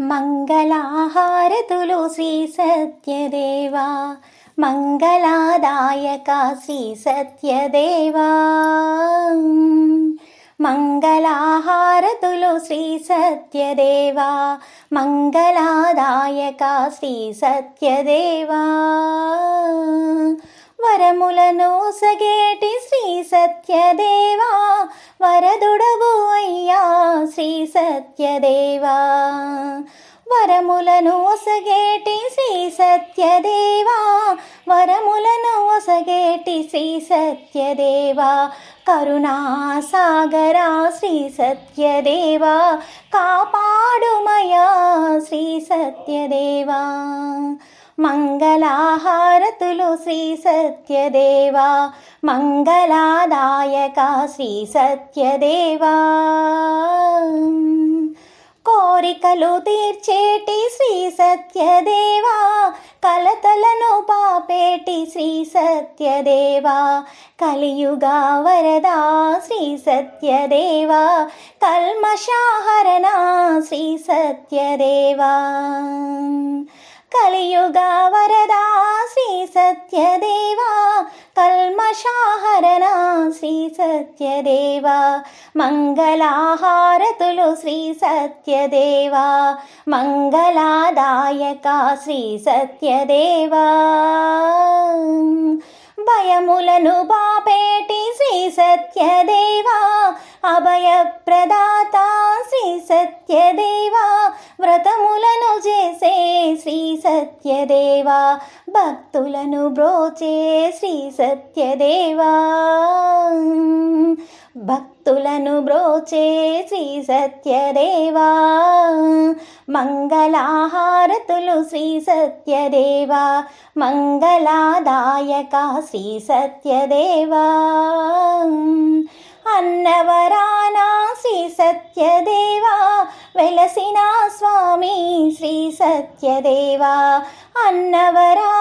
మంగళహారతులు శ్రీ సత్యదేవా మంగళాదాయక శ్రీ సత్యదేవా. మంగళహారతులు శ్రీ సత్యదేవా మంగళాదాయక శ్రీ సత్యదేవా. వరములను సగేటి శ్రీ సత్యదేవా వరదుడవు అయ్యా శ్రీ సత్యదేవా. వరములను ఒసగేటి శ్రీ సత్యదేవా వరములను ఒసగేటి శ్రీ సత్యదేవా కరుణాసాగరా శ్రీ సత్యదేవా కాపాడుమయా శ్రీ సత్యదేవా మంగళహారతులు శ్రీ సత్యదేవా మంగళాదాయక శ్రీ సత్యదేవా. కోరికలు తీర్చేటి శ్రీ సత్యదేవా కలతలను పాపేటి శ్రీ సత్యదేవా కలియుగా వరదా శ్రీ సత్యదేవా కల్మషాహరణ శ్రీ సత్యదేవా. కలియుగ వరదా శ్రీ సత్యదేవా కల్మషాహరణ శ్రీ సత్యదేవా మంగళహారతులు శ్రీ సత్యదేవా మంగళాదాయక శ్రీ సత్యదేవా. భయములను బాపేటి శ్రీ సత్యదేవా అభయప్రదాత శ్రీ సత్యదేవా వ్రతములను చేసే శ్రీ సత్యదేవా భక్తులను బ్రోచే శ్రీ సత్యదేవా. భక్తులను బ్రోచేసి సత్యదేవా. మంగళహారతులు శ్రీ సత్యదేవా. మంగళాదాయక శ్రీ సత్యదేవా. అన్నవరానా శ్రీ సత్యదేవా. వెలసిన స్వామి శ్రీ సత్యదేవా. అన్నవరా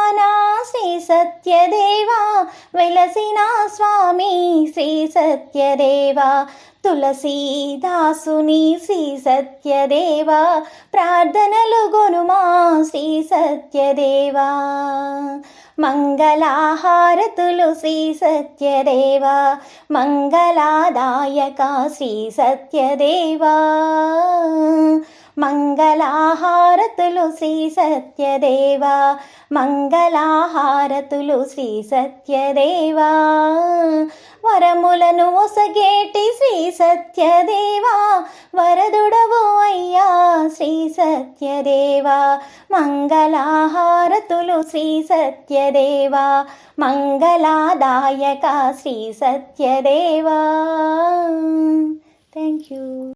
సత్యదేవా వెలసిన స్వామి శ్రీ సత్యదేవా. తులసీదాసుని శ్రీ సత్యదేవా. ప్రార్థనలు గొనుమా శ్రీ సత్యదేవా. మంగళహారతులు శ్రీ సత్యదేవా. మంగళాదాయక శ్రీ సత్యదేవా. మంగళహారతులు శ్రీ సత్యదేవా మంగళహారతులు శ్రీ సత్యదేవా. వరములను ఒసగేటి శ్రీ సత్యదేవా వరదుడవు అయ్యా శ్రీ సత్యదేవా. మంగళహారతులు శ్రీ సత్యదేవా మంగళాదాయక శ్రీ సత్యదేవా. Thank you.